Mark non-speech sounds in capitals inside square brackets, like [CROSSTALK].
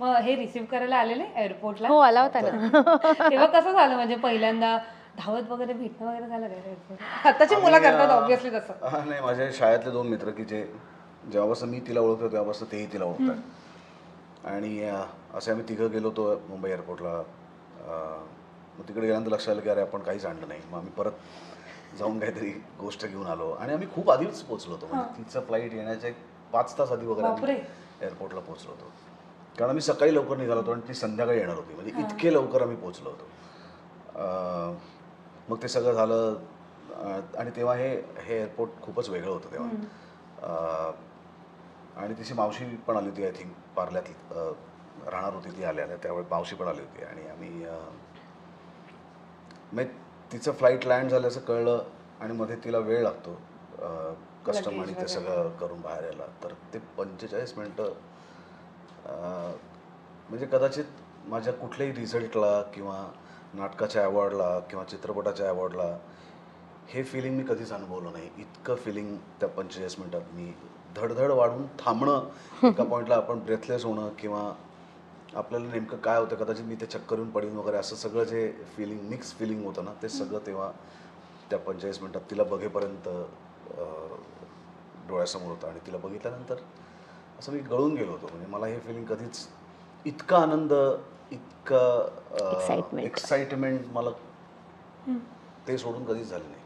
मग हे रिसीव्ह करायला आलेले एअरपोर्टला हो आला होता ना. [LAUGHS] तेव्हा कसं झालं? म्हणजे पहिल्यांदा धावत वगैरे भेटणं वगैरे झालं काय airport? आताची मुलं करतात ऑब्व्हियसली तसं. हा नाही माझे शाळेतले दोन मित्र की जे जेव्हापासून मी तिला ओळखतो तेव्हापासून तेही तिला ओळखतात. आणि अं, असे आम्ही तिघं गेलो होतो मुंबई एअरपोर्टला अं, मग तिकडे गेल्यानंतर लक्षात आलं की अरे आपण काहीच आणलं नाही. मग आम्ही परत जाऊन काहीतरी गोष्ट घेऊन आलो. आणि आम्ही खूप आधीच पोहोचलो होतो. म्हणजे तिचं फ्लाईट येण्याच्या एक पाच तास आधी वगैरे बापरे. एअरपोर्टला पोहोचलो होतो. कारण आम्ही सकाळी लवकर निघालो होतो आणि ती संध्याकाळी येणार होती. म्हणजे इतके लवकर आम्ही पोहोचलो होतो. मग ते सगळं झालं आणि तेव्हा हे हे एअरपोर्ट खूपच वेगळं होतं तेव्हा. आणि तिची मावशी पण आली होती आय थिंक पार्ल्यात राहणार होती ती आल्या त्यावेळी मावशी पण आली होती. आणि आम्ही अं, म्हणजे तिचं फ्लाईट लँड झाल्याचं कळलं आणि मध्ये तिला वेळ लागतो कस्टम आणि ते सगळं करून बाहेर यायला. तर ते पंचेचाळीस मिनटं म्हणजे कदाचित माझ्या कुठल्याही रिझल्टला किंवा नाटकाच्या अवॉर्डला किंवा चित्रपटाच्या अवॉर्डला हे फिलिंग मी कधीच अनुभवलं नाही. इतकं फिलिंग त्या पंचेचाळीस मिनटात मी धडधड वाढून थांबणं एका [LAUGHS] पॉईंटला आपण ब्रेथलेस होणं किंवा आपल्याला नेमकं काय होतं कदाचित मी ते चक्कर येऊन पडीन वगैरे असं सगळं जे फिलिंग मिक्स फिलिंग होतं ना ते सगळं तेव्हा त्या पंचेचाळीस मिनटात तिला बघेपर्यंत डोळ्यासमोर होतं. आणि तिला बघितल्यानंतर असं मी गळून गेलो होतो. म्हणजे मला हे फिलिंग कधीच इतका आनंद इतकं. एक्साइटमेंट मला ते सोडून कधीच झालं नाही.